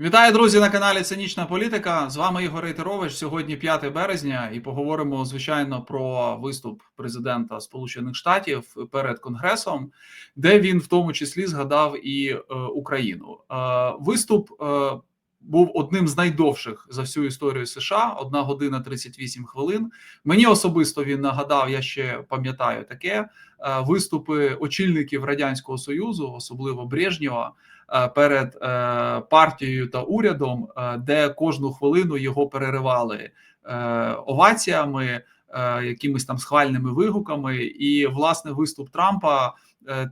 Вітаю, друзі, на каналі Цинічна Політика. З вами Ігор Рейтерович. Сьогодні 5 березня, і поговоримо звичайно про виступ президента Сполучених Штатів перед Конгресом, де він в тому числі згадав і е, Україну. Е, виступ е, був одним з найдовших за всю історію США. Одна година 38 хвилин. Мені особисто він нагадав. Я ще пам'ятаю таке е, виступи очільників радянського союзу, особливо Брежнєва, е, перед е, партією та урядом, де кожну хвилину його переривали оваціями, якимись там схвальними вигуками. І власне виступ Трампа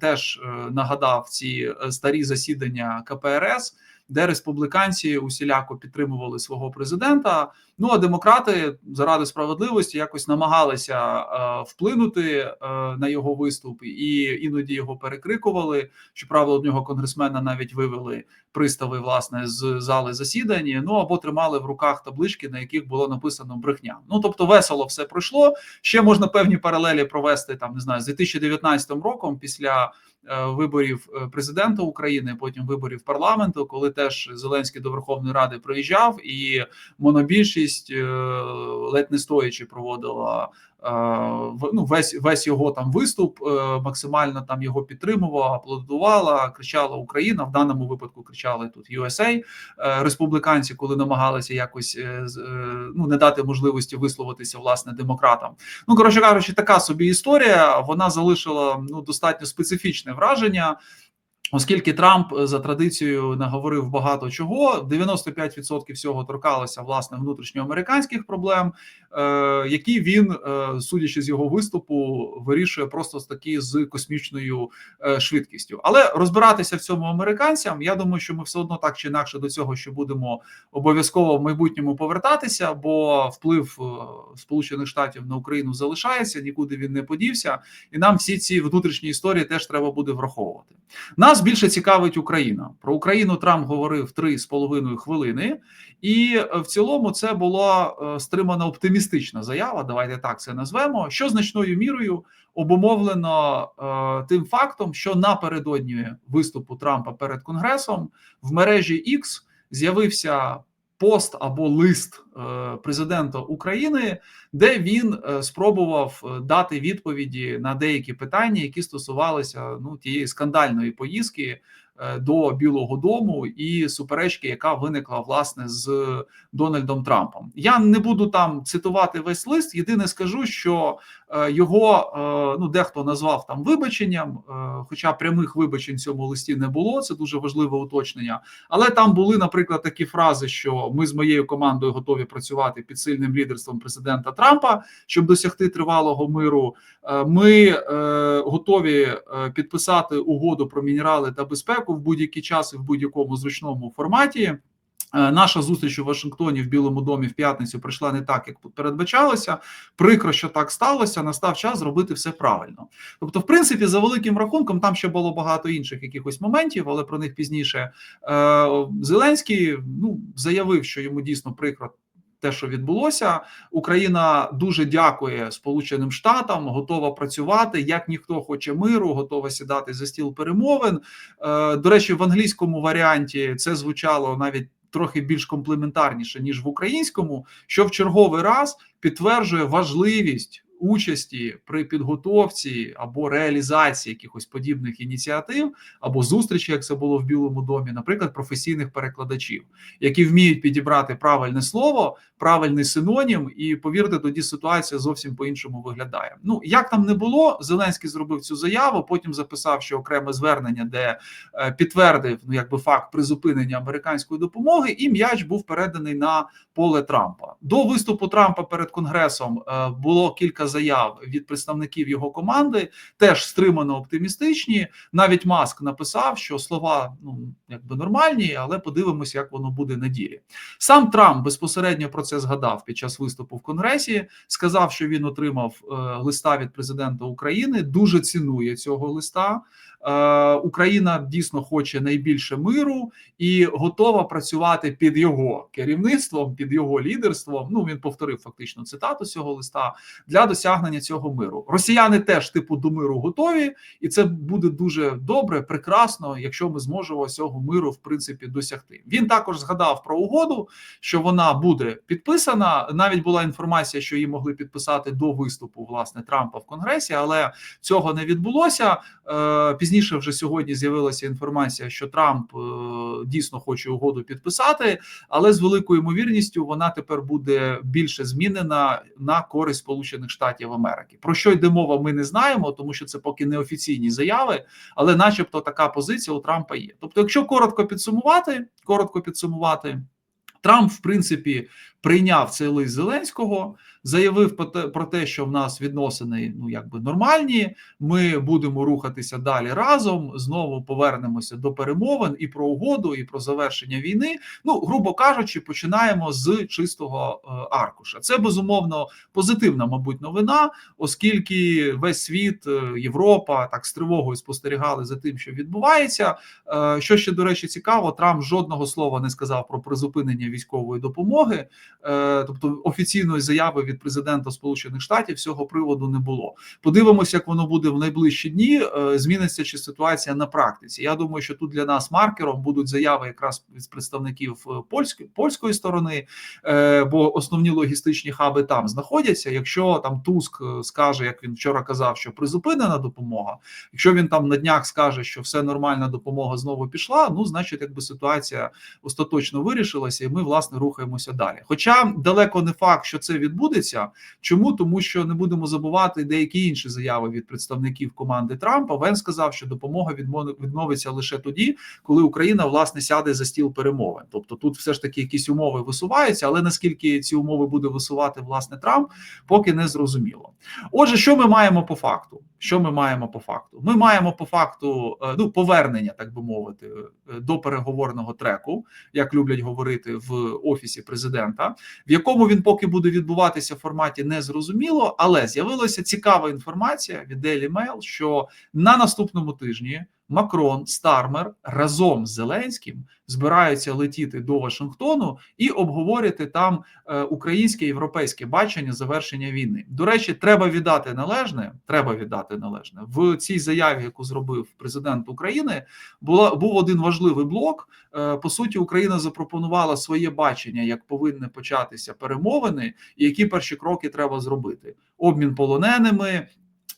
теж нагадав ці старі засідання КПРС де республіканці усіляко підтримували свого президента. Ну а демократи заради справедливості якось намагалися е, вплинути е, на його виступ і іноді його перекрикували. Щоправда, у нього конгресмена навіть вивели пристави власне з зали засідання. Ну або тримали в руках таблички, на яких було написано брехня. Ну тобто, весело все пройшло. Ще можна певні паралелі провести там, не знаю, з 2019 роком після. Е, виборів е, президента України, потім виборів парламенту, коли теж Зеленський до Верховної Ради приїжджав, і монобільшість е, ледь не стоячи проводила ну, весь весь його там виступ, максимально там його підтримувала, аплодувала, кричала Україна. В даному випадку кричали тут USA, республіканці, коли намагалися якось ну не дати можливості висловитися власне демократам. Ну коротше кажучи, така собі історія. Вона залишила ну достатньо специфічне враження. Оскільки Трамп е, за традицією наговорив багато чого, 95% всього торкалося власне внутрішньоамериканських проблем, е, які він, е, судячи з його виступу, вирішує просто з такі з космічною швидкістю. Але розбиратися в цьому американцям, я думаю, що ми все одно так чи інакше до цього ще будемо обов'язково в майбутньому повертатися, бо вплив Сполучених Штатів на Україну залишається, нікуди він не подівся, і нам всі ці внутрішні історії теж треба буде враховувати. Нас більше цікавить Україна. Про Україну Трамп говорив три з половиною хвилини, і е, в цілому це була е, стримана оптимістична заява. Давайте так це назвемо. Що значною мірою обумовлено е, тим фактом, що напередодні виступу Трампа перед Конгресом в мережі X з'явився пост або лист е, президента України, де він е, спробував е, дати відповіді на деякі питання, які стосувалися ну тієї скандальної поїздки до Білого Дому і суперечки, яка виникла власне з Дональдом Трампом. Я не буду там цитувати весь лист. Єдине скажу, що його е, ну дехто назвав там вибаченням, хоча прямих вибачень в цьому листі не було. Це дуже важливе уточнення. Але там були, наприклад, такі фрази, що ми з моєю командою готові працювати під сильним лідерством президента Трампа, щоб досягти тривалого миру. Ми готові підписати угоду про мінерали та безпеку в будь-який час і в будь-якому зручному форматі. Е, наша зустріч у Вашингтоні в Білому домі в п'ятницю пройшла не так, як передбачалося. Прикро, що так сталося. Настав час зробити все правильно. Тобто, в принципі, за великим рахунком, там ще було багато інших якихось моментів, але про них пізніше е, Зеленський ну заявив, що йому дійсно прикро те, що відбулося, Україна дуже дякує Сполученим Штатам, готова працювати. Як ніхто хоче миру, готова сідати за стіл перемовин. Е, до речі, в англійському варіанті це звучало навіть. Трохи більш комплементарніше ніж в українському, що в черговий раз підтверджує важливість участі при підготовці або реалізації якихось подібних ініціатив, або зустрічі, як це було в Білому домі, наприклад, професійних перекладачів, які вміють підібрати правильне слово, правильний синонім, і повірте, тоді ситуація зовсім по іншому виглядає. Ну як там не було, Зеленський зробив цю заяву. Потім записав, що окреме звернення, де е, підтвердив ну якби факт призупинення американської допомоги, і м'яч був переданий на поле Трампа. До виступу Трампа перед Конгресом е, було кілька заяв від представників його команди, теж стримано оптимістичні. Навіть Маск написав, що слова ну якби нормальні, але подивимося, як воно буде на ділі. Сам Трамп безпосередньо про це згадав під час виступу в Конгресі. Сказав, що він отримав е, листа від президента України. Дуже цінує цього листа. Е, Україна дійсно хоче найбільше миру і готова працювати під його керівництвом, під його лідерством. Ну він повторив фактично цитату цього листа для досягнення цього миру. Росіяни теж типу до миру готові, і це буде дуже добре, прекрасно, якщо ми зможемо цього миру в принципі досягти. Він також згадав про угоду, що вона буде підписана. Навіть була інформація, що її могли підписати до виступу власне Трампа в Конгресі, але цього не відбулося. Е, Пізніше вже сьогодні з'явилася інформація, що Трамп е, дійсно хоче угоду підписати, але з великою ймовірністю вона тепер буде більше змінена на користь Сполучених Штатів Америки. Про що йде мова, ми не знаємо, тому що це поки не офіційні заяви, але, начебто, така позиція у Трампа є. Тобто, якщо коротко підсумувати, коротко підсумувати. Трамп, в принципі, прийняв цей лист Зеленського, заявив про те, що в нас відносини ну якби нормальні. Ми будемо рухатися далі разом. Знову повернемося до перемовин і про угоду, і про завершення війни. Ну, грубо кажучи, починаємо з чистого е, аркуша. Це безумовно позитивна, мабуть, новина, оскільки весь світ, е, Європа так з тривогою спостерігали за тим, що відбувається. Е, що ще до речі, цікаво, Трамп жодного слова не сказав про призупинення військової допомоги. Е, тобто офіційної заяви від президента Сполучених Штатів з цього приводу не було. Подивимося, як воно буде в найближчі дні. Е, зміниться чи ситуація на практиці. Я думаю, що тут для нас маркером будуть заяви якраз від представників е, польської польської сторони, бо основні логістичні хаби там знаходяться. Якщо там Туск скаже, як він вчора казав, що призупинена допомога. Якщо він там на днях скаже, що все нормальна допомога знову пішла. Ну значить, якби ситуація остаточно вирішилася, і ми власне рухаємося далі. Хоча далеко не факт, що це відбудеться. Чому тому, що не будемо забувати деякі інші заяви від представників команди Трампа. Вен сказав, що допомога відмовиться лише тоді, коли Україна власне сяде за стіл перемовин. Тобто тут все ж таки якісь умови висуваються, але наскільки ці умови буде висувати власне Трамп, поки не зрозуміло. Отже, що ми маємо по факту? Що ми маємо по факту? Ми маємо по факту е, ну повернення, так би мовити, е, до переговорного треку, як люблять говорити в офісі президента, в якому він поки буде відбуватися в форматі незрозуміло, але з'явилася цікава інформація від Daily Mail, що на наступному тижні Макрон, Стармер разом з Зеленським збираються летіти до Вашингтону і обговорити там е, українське європейське бачення завершення війни. До речі, треба віддати належне. Треба віддати належне в цій заяві, яку зробив президент України. Була був один важливий блок. Е, по суті, Україна запропонувала своє бачення, як повинні початися перемовини, і які перші кроки треба зробити: обмін полоненими,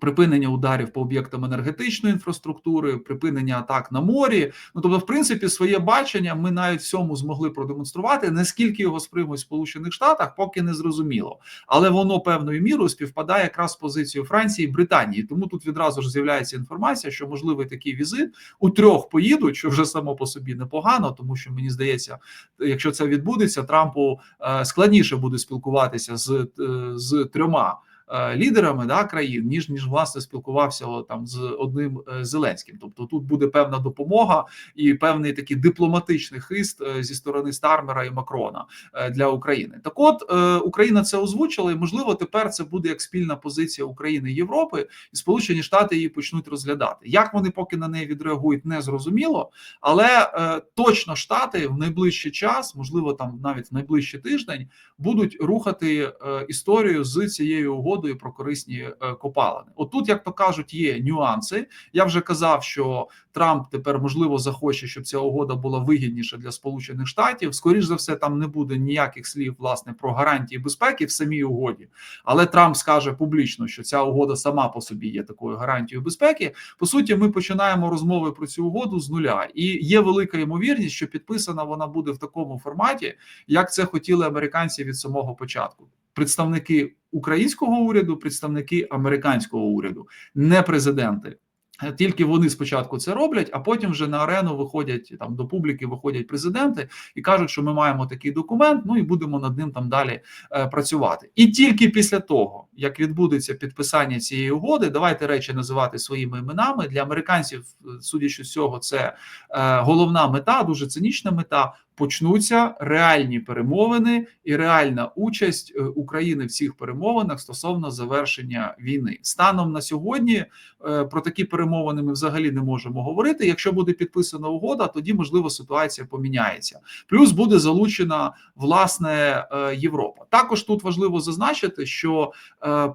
Припинення ударів по об'єктам енергетичної інфраструктури, припинення атак на морі. Ну тобто, в принципі, своє бачення ми навіть всьому змогли продемонструвати. Наскільки його сприймуть в Сполучених Штатах, поки не зрозуміло, але воно певною мірою співпадає якраз з позицією Франції і Британії. Тому тут відразу ж з'являється інформація, що можливий такий візит у трьох поїдуть, що вже само по собі непогано, тому що мені здається, якщо це відбудеться, Трампу е, складніше буде спілкуватися з, е, з трьома. Е, лідерами да, країн, ніж ніж власне спілкувався там з одним е, Зеленським. Тобто тут буде певна допомога і певний такий дипломатичний хист е, зі сторони Стармера і Макрона для України. Так, от Україна це озвучила, і можливо тепер це буде як спільна позиція України і Європи, і Сполучені Штати її почнуть розглядати. Як вони поки на неї відреагують, не зрозуміло, але точно штати в найближчий час, можливо, там навіть в найближчий тиждень, будуть рухати історію з цією угодою угодою про корисні е, копалини. Отут, як то кажуть, є нюанси. Я вже казав, що Трамп тепер можливо захоче, щоб ця угода була вигідніша для Сполучених Штатів. Скоріш за все, там не буде ніяких слів власне про гарантії безпеки в самій угоді. Але Трамп скаже публічно, що ця угода сама по собі є такою гарантією безпеки. По суті, ми починаємо розмови про цю угоду з нуля, і є велика ймовірність, що підписана вона буде в такому форматі, як це хотіли американці від самого початку представники українського уряду, представники американського уряду, не президенти. Тільки вони спочатку це роблять, а потім вже на арену виходять там до публіки, виходять президенти і кажуть, що ми маємо такий документ. Ну і будемо над ним там далі е, працювати. І тільки після того, як відбудеться підписання цієї угоди, давайте речі називати своїми іменами для американців, судячи з цього, це е, головна мета, дуже цинічна мета почнуться реальні перемовини і реальна участь е, України в цих перемовинах стосовно завершення війни. Станом на сьогодні е, про такі перемовини ми взагалі не можемо говорити. Якщо буде підписана угода, тоді можливо ситуація поміняється. Плюс буде залучена власне е, Європа. Також тут важливо зазначити, що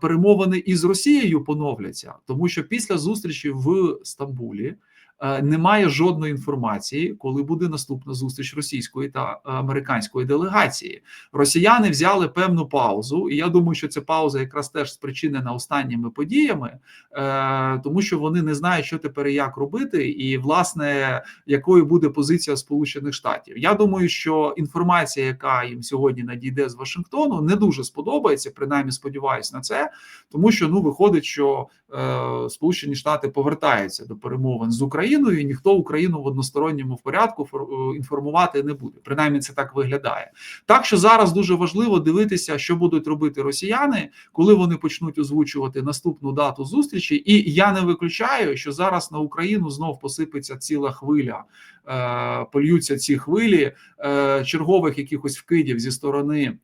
перемовини із Росією поновляться, тому що після зустрічі в Стамбулі. Е, немає жодної інформації, коли буде наступна зустріч російської та американської делегації. Росіяни взяли певну паузу, і я думаю, що ця пауза якраз теж спричинена останніми подіями, е, тому що вони не знають, що тепер і як робити, і власне якою буде позиція Сполучених Штатів. Я думаю, що інформація, яка їм сьогодні надійде з Вашингтону, не дуже сподобається. Принаймні сподіваюся на це, тому що ну виходить, що е, Сполучені Штати повертаються до перемовин з Україною. Україною, і ніхто Україну в односторонньому порядку е, інформувати не буде. Принаймні, це так виглядає. Так що зараз дуже важливо дивитися, що будуть робити росіяни, коли вони почнуть озвучувати наступну дату зустрічі. І я не виключаю, що зараз на Україну знов посипеться ціла хвиля, е, польються ці хвилі е, чергових якихось вкидів зі сторони.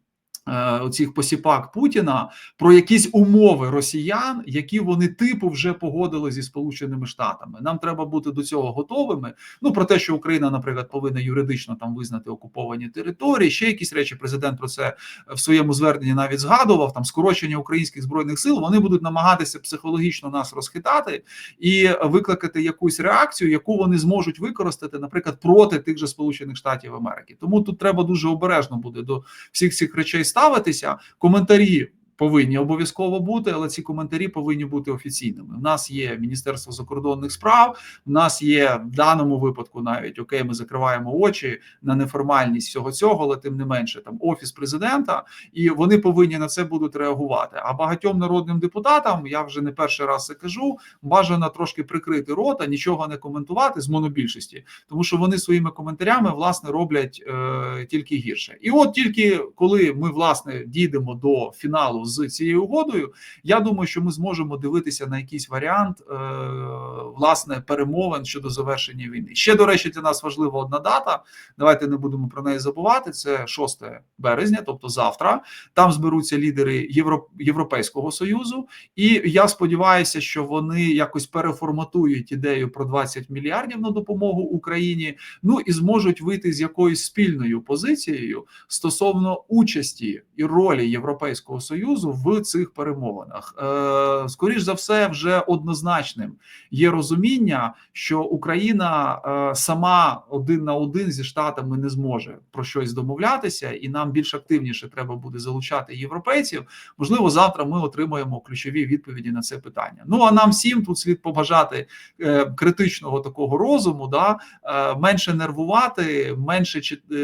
Е, оцих посіпак Путіна про якісь умови росіян, які вони типу вже погодили зі сполученими штатами. Нам треба бути до цього готовими. Ну про те, що Україна, наприклад, повинна юридично там визнати окуповані території. Ще якісь речі. Президент про це в своєму зверненні навіть згадував. Там скорочення українських збройних сил. Вони будуть намагатися психологічно нас розхитати і викликати якусь реакцію, яку вони зможуть використати, наприклад, проти тих же Сполучених Штатів Америки. Тому тут треба дуже обережно буде до всіх цих речей ставитися. Коментарі повинні обов'язково бути, але ці коментарі повинні бути офіційними. У нас є Міністерство закордонних справ. У нас є в даному випадку, навіть окей, ми закриваємо очі на неформальність всього цього, але тим не менше, там офіс президента, і вони повинні на це будуть реагувати. А багатьом народним депутатам я вже не перший раз це кажу. Бажано трошки прикрити рота, нічого не коментувати з монобільшості, тому що вони своїми коментарями власне роблять е, тільки гірше. І от тільки коли ми власне дійдемо до фіналу з цією угодою, я думаю, що ми зможемо дивитися на якийсь варіант е, власне перемовин щодо завершення війни. Ще до речі, для нас важлива одна дата. Давайте не будемо про неї забувати. Це 6 березня, тобто завтра. Там зберуться лідери Євро, Європейського союзу, і я сподіваюся, що вони якось переформатують ідею про 20 мільярдів на допомогу Україні. Ну і зможуть вийти з якоюсь спільною позицією стосовно участі і ролі Європейського союзу. Союзу в цих перемовинах. Е, скоріш за все, вже однозначним є розуміння, що Україна е, сама один на один зі штатами не зможе про щось домовлятися, і нам більш активніше треба буде залучати європейців. Можливо, завтра ми отримаємо ключові відповіді на це питання. Ну а нам всім тут слід побажати е, критичного такого розуму, да менше нервувати, менше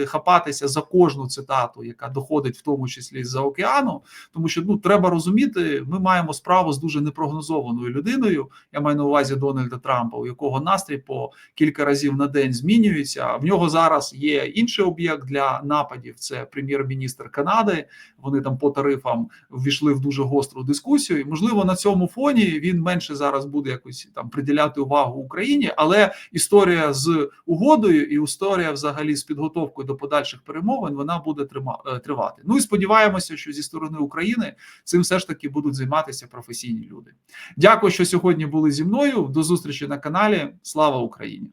хапатися за кожну цитату, яка доходить в тому числі з за океану, тому що ну треба розуміти, ми маємо справу з дуже непрогнозованою людиною. Я маю на увазі Дональда Трампа, у якого настрій по кілька разів на день змінюється. В нього зараз є інший об'єкт для нападів. Це прем'єр-міністр Канади. Вони там по тарифам ввійшли в дуже гостру дискусію. І, Можливо, на цьому фоні він менше зараз буде якось там приділяти увагу Україні, але історія з угодою і історія, взагалі, з підготовкою до подальших перемовин, вона буде е, тривати. Ну і сподіваємося, що зі сторони України цим все ж таки будуть займатися професійні люди. Дякую, що сьогодні були зі мною. До зустрічі на каналі. Слава Україні!